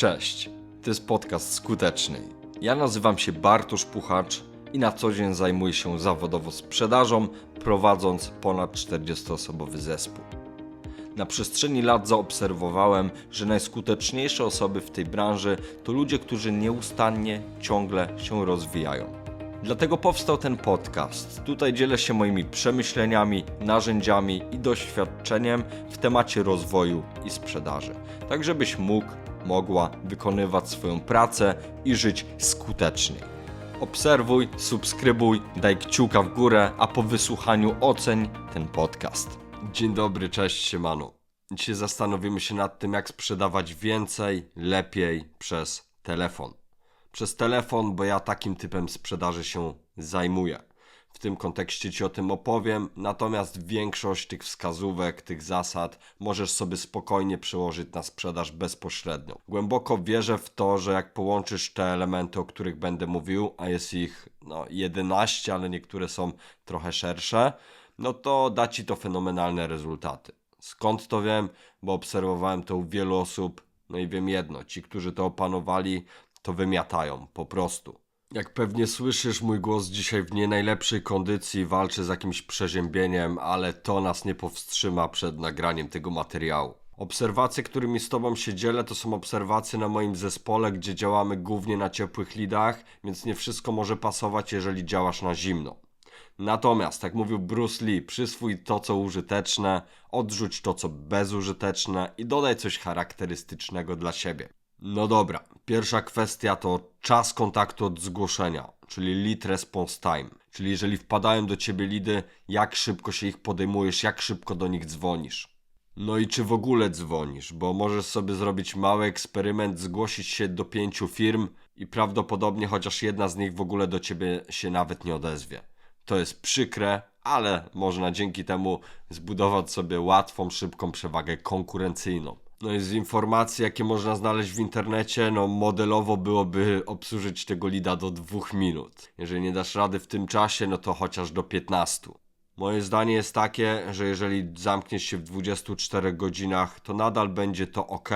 Cześć, to jest podcast Skuteczny. Ja nazywam się Bartosz Puchacz i na co dzień zajmuję się zawodowo sprzedażą, prowadząc ponad 40-osobowy zespół. Na przestrzeni lat zaobserwowałem, że najskuteczniejsze osoby w tej branży to ludzie, którzy nieustannie, ciągle się rozwijają. Dlatego powstał ten podcast. Tutaj dzielę się moimi przemyśleniami, narzędziami i doświadczeniem w temacie rozwoju i sprzedaży, tak żebyś mógł, mogła wykonywać swoją pracę i żyć skutecznie. Obserwuj, subskrybuj, daj kciuka w górę, a po wysłuchaniu oceń ten podcast. Dzień dobry, cześć siemano. Dzisiaj zastanowimy się nad tym, jak sprzedawać więcej, lepiej przez telefon. Przez telefon, bo ja takim typem sprzedaży się zajmuję. W tym kontekście Ci o tym opowiem, natomiast większość tych wskazówek, tych zasad możesz sobie spokojnie przełożyć na sprzedaż bezpośrednią. Głęboko wierzę w to, że jak połączysz te elementy, o których będę mówił, a jest ich no, 11, ale niektóre są trochę szersze, no to da Ci to fenomenalne rezultaty. Skąd to wiem? Bo obserwowałem to u wielu osób, no i wiem jedno, ci, którzy to opanowali, to wymiatają, po prostu. Jak pewnie słyszysz, mój głos dzisiaj w nie najlepszej kondycji walczy z jakimś przeziębieniem, ale to nas nie powstrzyma przed nagraniem tego materiału. Obserwacje, którymi z Tobą się dzielę, to są obserwacje na moim zespole, gdzie działamy głównie na ciepłych lidach, więc nie wszystko może pasować, jeżeli działasz na zimno. Natomiast, jak mówił Bruce Lee, przyswój to, co użyteczne, odrzuć to, co bezużyteczne i dodaj coś charakterystycznego dla siebie. No dobra, pierwsza kwestia to czas kontaktu od zgłoszenia, czyli lead response time. Czyli jeżeli wpadają do ciebie lidy, jak szybko się ich podejmujesz, jak szybko do nich dzwonisz. No i czy w ogóle dzwonisz, bo możesz sobie zrobić mały eksperyment, zgłosić się do pięciu firm i prawdopodobnie chociaż jedna z nich w ogóle do ciebie się nawet nie odezwie. To jest przykre, ale można dzięki temu zbudować sobie łatwą, szybką przewagę konkurencyjną. No z informacji, jakie można znaleźć w internecie, no modelowo byłoby obsłużyć tego lida do dwóch minut. Jeżeli nie dasz rady w tym czasie, no to chociaż do 15. Moje zdanie jest takie, że jeżeli zamkniesz się w 24 godzinach, to nadal będzie to ok.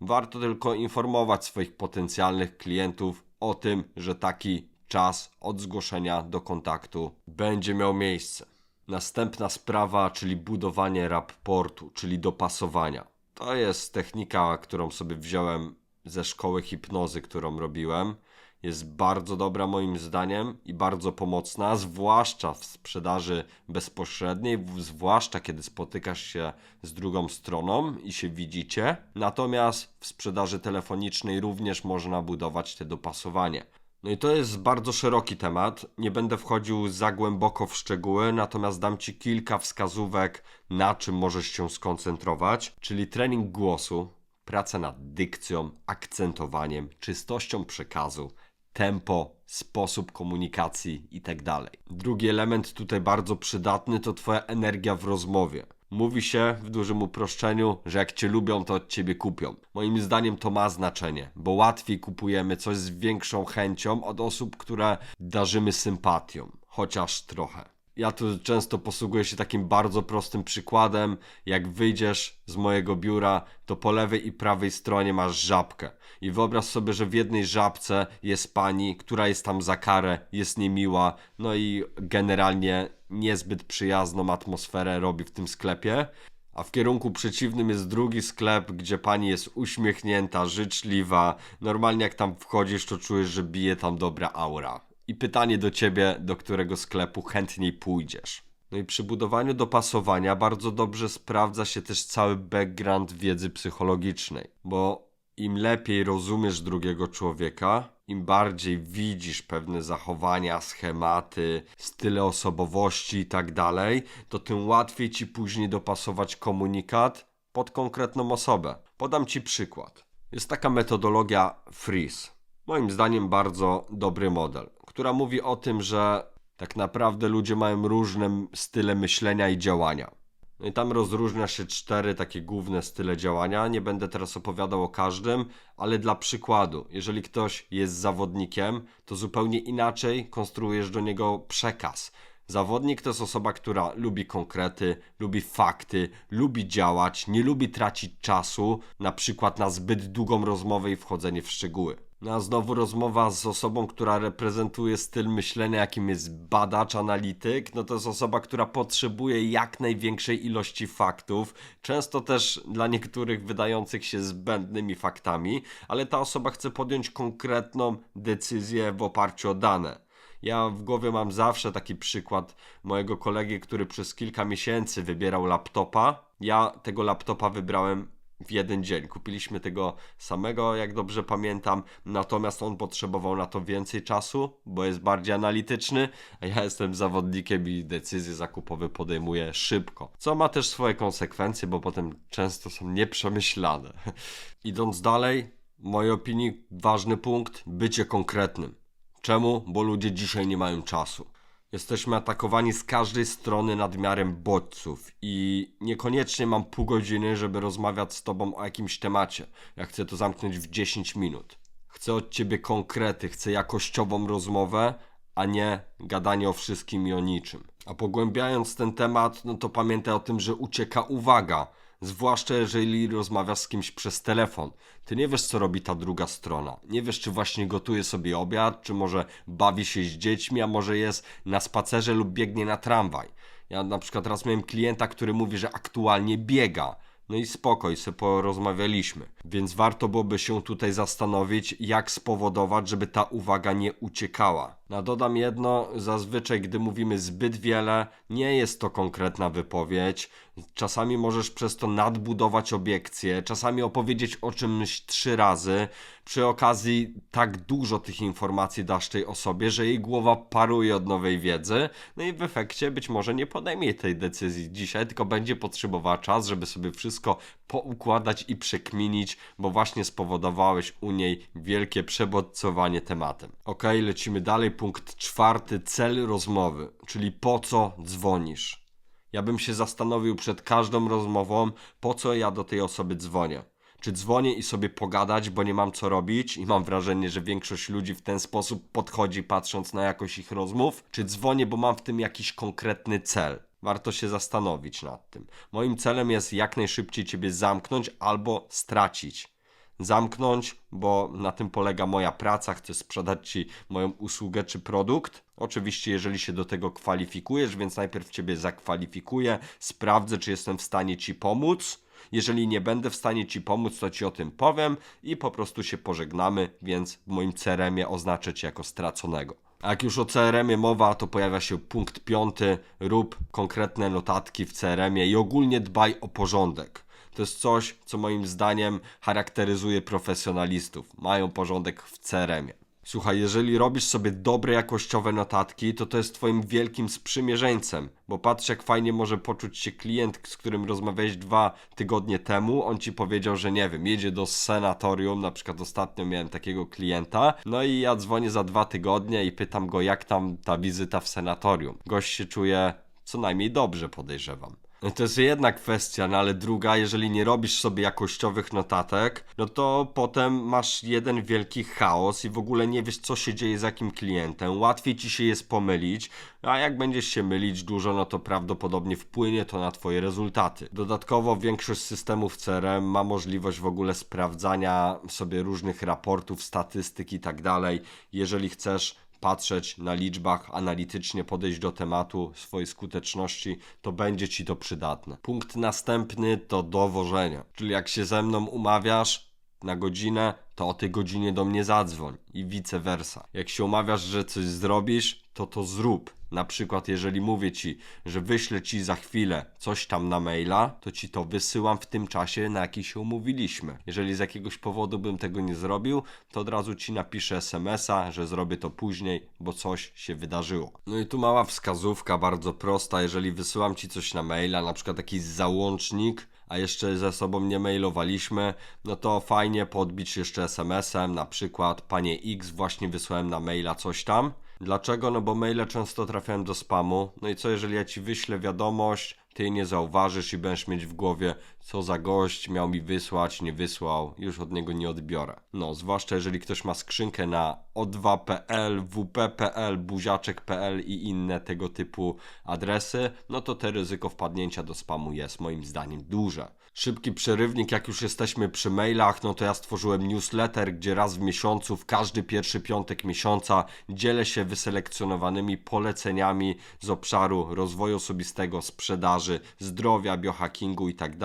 Warto tylko informować swoich potencjalnych klientów o tym, że taki czas od zgłoszenia do kontaktu będzie miał miejsce. Następna sprawa, czyli budowanie raportu, czyli dopasowania. To jest technika, którą sobie wziąłem ze szkoły hipnozy, którą robiłem. Jest bardzo dobra moim zdaniem i bardzo pomocna, zwłaszcza w sprzedaży bezpośredniej, zwłaszcza kiedy spotykasz się z drugą stroną i się widzicie. Natomiast w sprzedaży telefonicznej również można budować te dopasowanie. No i to jest bardzo szeroki temat. Nie będę wchodził za głęboko w szczegóły, natomiast dam Ci kilka wskazówek, na czym możesz się skoncentrować, czyli trening głosu, praca nad dykcją, akcentowaniem, czystością przekazu, tempo, sposób komunikacji itd. Drugi element tutaj bardzo przydatny to Twoja energia w rozmowie. Mówi się w dużym uproszczeniu, że jak cię lubią, to od ciebie kupią. Moim zdaniem to ma znaczenie, bo łatwiej kupujemy coś z większą chęcią od osób, które darzymy sympatią, chociaż trochę. Ja tu często posługuję się takim bardzo prostym przykładem. Jak wyjdziesz z mojego biura, to po lewej i prawej stronie masz żabkę. I wyobraź sobie, że w jednej żabce jest pani, która jest tam za karę, jest niemiła, no i generalnie niezbyt przyjazną atmosferę robi w tym sklepie. A w kierunku przeciwnym jest drugi sklep, gdzie pani jest uśmiechnięta, życzliwa. Normalnie jak tam wchodzisz, to czujesz, że bije tam dobra aura. I pytanie do ciebie, do którego sklepu chętniej pójdziesz. No i przy budowaniu dopasowania bardzo dobrze sprawdza się też cały background wiedzy psychologicznej, bo im lepiej rozumiesz drugiego człowieka, im bardziej widzisz pewne zachowania, schematy, style osobowości i tak dalej, to tym łatwiej ci później dopasować komunikat pod konkretną osobę. Podam ci przykład. Jest taka metodologia Freeze. Moim zdaniem bardzo dobry model, która mówi o tym, że tak naprawdę ludzie mają różne style myślenia i działania. No i tam rozróżnia się cztery takie główne style działania. Nie będę teraz opowiadał o każdym, ale dla przykładu, jeżeli ktoś jest zawodnikiem, to zupełnie inaczej konstruujesz do niego przekaz. Zawodnik to jest osoba, która lubi konkrety, lubi fakty, lubi działać, nie lubi tracić czasu, na przykład na zbyt długą rozmowę i wchodzenie w szczegóły. No a znowu rozmowa z osobą, która reprezentuje styl myślenia, jakim jest badacz, analityk, no to jest osoba, która potrzebuje jak największej ilości faktów, często też dla niektórych wydających się zbędnymi faktami, ale ta osoba chce podjąć konkretną decyzję w oparciu o dane. Ja w głowie mam zawsze taki przykład mojego kolegi, który przez kilka miesięcy wybierał laptopa. Ja tego laptopa wybrałem w jeden dzień. Kupiliśmy tego samego, jak dobrze pamiętam, natomiast on potrzebował na to więcej czasu, bo jest bardziej analityczny, a ja jestem zawodnikiem i decyzje zakupowe podejmuję szybko. Co ma też swoje konsekwencje, bo potem często są nieprzemyślane. Idąc dalej, w mojej opinii ważny punkt bycie konkretnym. Czemu? Bo ludzie dzisiaj nie mają czasu. Jesteśmy atakowani z każdej strony nadmiarem bodźców i niekoniecznie mam pół godziny, żeby rozmawiać z tobą o jakimś temacie. Ja chcę to zamknąć w 10 minut. Chcę od ciebie konkrety, chcę jakościową rozmowę, a nie gadanie o wszystkim i o niczym. A pogłębiając ten temat, no to pamiętaj o tym, że ucieka uwaga. Zwłaszcza jeżeli rozmawiasz z kimś przez telefon. Ty nie wiesz, co robi ta druga strona. Nie wiesz, czy właśnie gotuje sobie obiad, czy może bawi się z dziećmi, a może jest na spacerze lub biegnie na tramwaj. Ja na przykład raz miałem klienta, który mówi, że aktualnie biega. No i spokoj, se porozmawialiśmy. Więc warto byłoby się tutaj zastanowić, jak spowodować, żeby ta uwaga nie uciekała. No dodam jedno, zazwyczaj gdy mówimy zbyt wiele, nie jest to konkretna wypowiedź. Czasami możesz przez to nadbudować obiekcje, czasami opowiedzieć o czymś trzy razy. Przy okazji tak dużo tych informacji dasz tej osobie, że jej głowa paruje od nowej wiedzy, no i w efekcie być może nie podejmie tej decyzji dzisiaj, tylko będzie potrzebowała czas, żeby sobie wszystko poukładać i przekminić, bo właśnie spowodowałeś u niej wielkie przebodźcowanie tematem. Ok, lecimy dalej. Punkt czwarty, cel rozmowy, czyli po co dzwonisz. Ja bym się zastanowił przed każdą rozmową, po co ja do tej osoby dzwonię. Czy dzwonię i sobie pogadać, bo nie mam co robić i mam wrażenie, że większość ludzi w ten sposób podchodzi patrząc na jakość ich rozmów? Czy dzwonię, bo mam w tym jakiś konkretny cel? Warto się zastanowić nad tym. Moim celem jest jak najszybciej Ciebie zamknąć albo stracić. Zamknąć, bo na tym polega moja praca, chcę sprzedać Ci moją usługę czy produkt. Oczywiście, jeżeli się do tego kwalifikujesz, więc najpierw Ciebie zakwalifikuję, sprawdzę, czy jestem w stanie Ci pomóc. Jeżeli nie będę w stanie Ci pomóc, to Ci o tym powiem i po prostu się pożegnamy, więc w moim CRM-ie oznaczę Cię jako straconego. A jak już o CRM-ie mowa, to pojawia się punkt piąty: rób konkretne notatki w CRM-ie i ogólnie dbaj o porządek. To jest coś, co moim zdaniem charakteryzuje profesjonalistów. Mają porządek w CRM-ie. Słuchaj, jeżeli robisz sobie dobre jakościowe notatki, to to jest twoim wielkim sprzymierzeńcem, bo patrz jak fajnie może poczuć się klient, z którym rozmawiałeś dwa tygodnie temu, on ci powiedział, że nie wiem, jedzie do senatorium, na przykład ostatnio miałem takiego klienta, no i ja dzwonię za dwa tygodnie i pytam go jak tam ta wizyta w senatorium. Gość się czuje co najmniej dobrze podejrzewam. No to jest jedna kwestia, no ale druga, jeżeli nie robisz sobie jakościowych notatek, no to potem masz jeden wielki chaos i w ogóle nie wiesz, co się dzieje z jakim klientem. Łatwiej ci się jest pomylić, a jak będziesz się mylić dużo, no to prawdopodobnie wpłynie to na twoje rezultaty. Dodatkowo większość systemów CRM ma możliwość w ogóle sprawdzania sobie różnych raportów, statystyk i tak dalej. Jeżeli chcesz patrzeć na liczbach, analitycznie podejść do tematu swojej skuteczności, to będzie Ci to przydatne. Punkt następny to dowożenie, czyli jak się ze mną umawiasz na godzinę, to o tej godzinie do mnie zadzwoń i vice versa. Jak się umawiasz, że coś zrobisz, to to zrób. Na przykład, jeżeli mówię ci, że wyślę ci za chwilę coś tam na maila, to ci to wysyłam w tym czasie, na jaki się umówiliśmy. Jeżeli z jakiegoś powodu bym tego nie zrobił, to od razu ci napiszę SMS-a, że zrobię to później, bo coś się wydarzyło. No i tu mała wskazówka, bardzo prosta. Jeżeli wysyłam ci coś na maila, na przykład jakiś załącznik, a jeszcze ze sobą nie mailowaliśmy, no to fajnie podbić jeszcze SMS-em, na przykład panie X właśnie wysłałem na maila coś tam. Dlaczego? No bo maile często trafiają do spamu. No i co jeżeli ja ci wyślę wiadomość, ty nie zauważysz i będziesz mieć w głowie, co za gość miał mi wysłać, nie wysłał, już od niego nie odbiorę. No, zwłaszcza jeżeli ktoś ma skrzynkę na o2.pl, wp.pl, buziaczek.pl i inne tego typu adresy, no to te ryzyko wpadnięcia do spamu jest moim zdaniem duże. Szybki przerywnik, jak już jesteśmy przy mailach, no to ja stworzyłem newsletter, gdzie raz w miesiącu, w każdy pierwszy piątek miesiąca dzielę się wyselekcjonowanymi poleceniami z obszaru rozwoju osobistego, sprzedaży, zdrowia, biohackingu i tak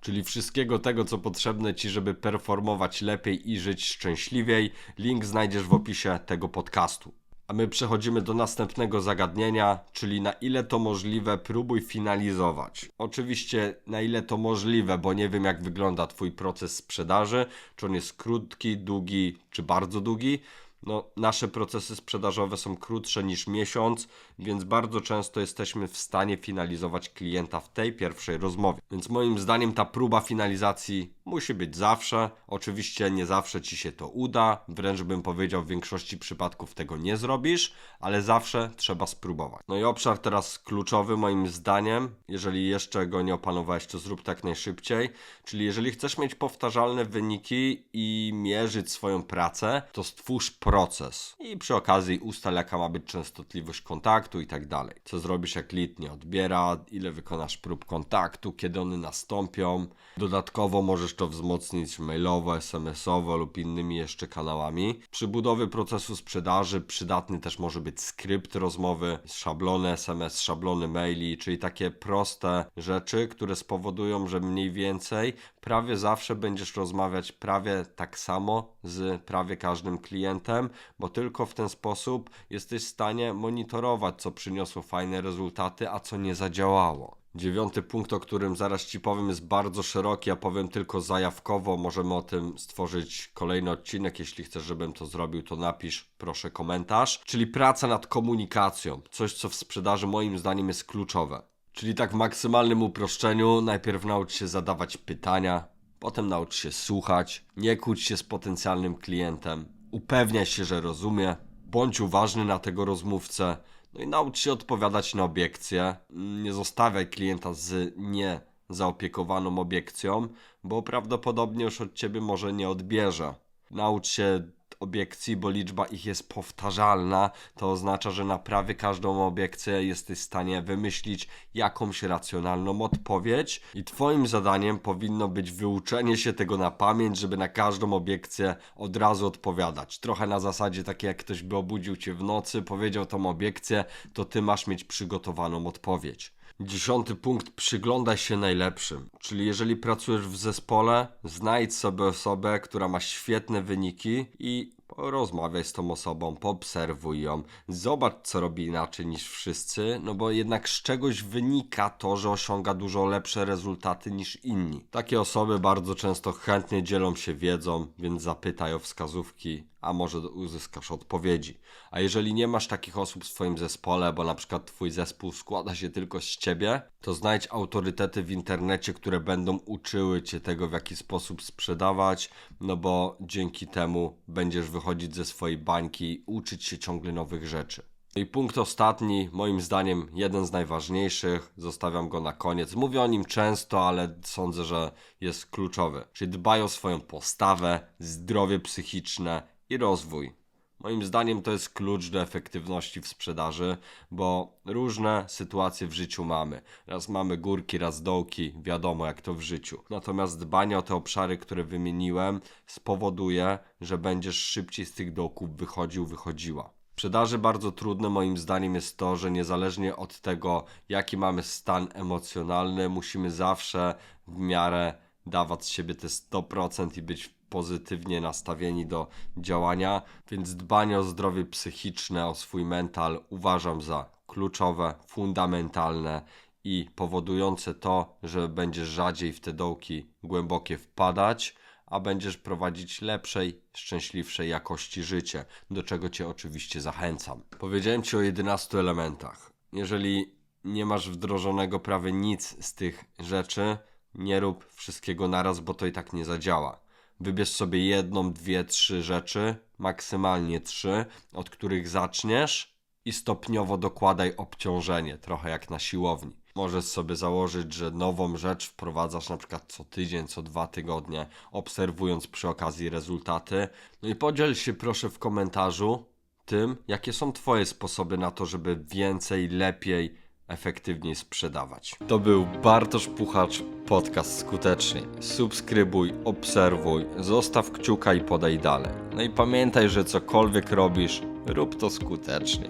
czyli wszystkiego tego, co potrzebne Ci, żeby performować lepiej i żyć szczęśliwiej. Link znajdziesz w opisie tego podcastu. A my przechodzimy do następnego zagadnienia, czyli na ile to możliwe, próbuj finalizować. Oczywiście na ile to możliwe, bo nie wiem jak wygląda Twój proces sprzedaży, czy on jest krótki, długi, czy bardzo długi. No, nasze procesy sprzedażowe są krótsze niż miesiąc, więc bardzo często jesteśmy w stanie finalizować klienta w tej pierwszej rozmowie. Więc moim zdaniem ta próba finalizacji musi być zawsze. Oczywiście nie zawsze ci się to uda, wręcz bym powiedział, w większości przypadków tego nie zrobisz, ale zawsze trzeba spróbować. No i obszar teraz kluczowy moim zdaniem, jeżeli jeszcze go nie opanowałeś, to zrób tak najszybciej. Czyli jeżeli chcesz mieć powtarzalne wyniki i mierzyć swoją pracę, to stwórz proces i przy okazji ustal jaka ma być częstotliwość kontaktu i tak dalej. Co zrobisz jak lead nie odbiera, ile wykonasz prób kontaktu, kiedy one nastąpią. Dodatkowo możesz to wzmocnić mailowo, SMS-owo lub innymi jeszcze kanałami. Przy budowie procesu sprzedaży przydatny też może być skrypt rozmowy, szablony SMS, szablony maili, czyli takie proste rzeczy, które spowodują, że mniej więcej prawie zawsze będziesz rozmawiać prawie tak samo z prawie każdym klientem, bo tylko w ten sposób jesteś w stanie monitorować, co przyniosło fajne rezultaty, a co nie zadziałało. Dziewiąty punkt, o którym zaraz Ci powiem, jest bardzo szeroki, ja powiem tylko zajawkowo. Możemy o tym stworzyć kolejny odcinek. Jeśli chcesz, żebym to zrobił, to napisz proszę komentarz. Czyli praca nad komunikacją. Coś, co w sprzedaży moim zdaniem jest kluczowe. Czyli tak w maksymalnym uproszczeniu, najpierw naucz się zadawać pytania, potem naucz się słuchać, nie kłóć się z potencjalnym klientem, upewniaj się, że rozumie, bądź uważny na tego rozmówcę, no i naucz się odpowiadać na obiekcje. Nie zostawiaj klienta z nie zaopiekowaną obiekcją, bo prawdopodobnie już od ciebie może nie odbierze. Naucz się obiekcji, bo liczba ich jest powtarzalna, to oznacza, że na prawie każdą obiekcję jesteś w stanie wymyślić jakąś racjonalną odpowiedź i twoim zadaniem powinno być wyuczenie się tego na pamięć, żeby na każdą obiekcję od razu odpowiadać. Trochę na zasadzie takie jak ktoś by obudził cię w nocy, powiedział tą obiekcję, to ty masz mieć przygotowaną odpowiedź. Dziesiąty punkt, przyglądaj się najlepszym. Czyli jeżeli pracujesz w zespole, znajdź sobie osobę, która ma świetne wyniki i porozmawiaj z tą osobą, poobserwuj ją, zobacz co robi inaczej niż wszyscy, no bo jednak z czegoś wynika to, że osiąga dużo lepsze rezultaty niż inni. Takie osoby bardzo często chętnie dzielą się wiedzą, więc zapytaj o wskazówki, a może uzyskasz odpowiedzi. A jeżeli nie masz takich osób w swoim zespole, bo na przykład twój zespół składa się tylko z ciebie, to znajdź autorytety w internecie, które będą uczyły cię tego, w jaki sposób sprzedawać, no bo dzięki temu będziesz wychodzić ze swojej bańki i uczyć się ciągle nowych rzeczy. I punkt ostatni, moim zdaniem jeden z najważniejszych, zostawiam go na koniec. Mówię o nim często, ale sądzę, że jest kluczowy. Czyli dbaj o swoją postawę, zdrowie psychiczne i rozwój. Moim zdaniem to jest klucz do efektywności w sprzedaży, bo różne sytuacje w życiu mamy. Raz mamy górki, raz dołki, wiadomo jak to w życiu. Natomiast dbanie o te obszary, które wymieniłem, spowoduje, że będziesz szybciej z tych dołków wychodził, wychodziła. W sprzedaży bardzo trudne moim zdaniem jest to, że niezależnie od tego, jaki mamy stan emocjonalny, musimy zawsze w miarę dawać z siebie te 100% i być pozytywnie nastawieni do działania, więc dbanie o zdrowie psychiczne, o swój mental uważam za kluczowe, fundamentalne i powodujące to, że będziesz rzadziej w te dołki głębokie wpadać, a będziesz prowadzić lepszej, szczęśliwszej jakości życie, do czego Cię oczywiście zachęcam. Powiedziałem Ci o 11 elementach. Jeżeli nie masz wdrożonego prawie nic z tych rzeczy, nie rób wszystkiego naraz, bo to i tak nie zadziała. Wybierz sobie jedną, dwie, trzy rzeczy, maksymalnie trzy, od których zaczniesz i stopniowo dokładaj obciążenie, trochę jak na siłowni. Możesz sobie założyć, że nową rzecz wprowadzasz na przykład co tydzień, co dwa tygodnie, obserwując przy okazji rezultaty. No i podziel się proszę w komentarzu tym, jakie są Twoje sposoby na to, żeby więcej, lepiej, efektywniej sprzedawać. To był Bartosz Puchacz, podcast skuteczny. Subskrybuj, obserwuj, zostaw kciuka i podaj dalej. No i pamiętaj, że cokolwiek robisz, rób to skutecznie.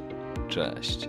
Cześć.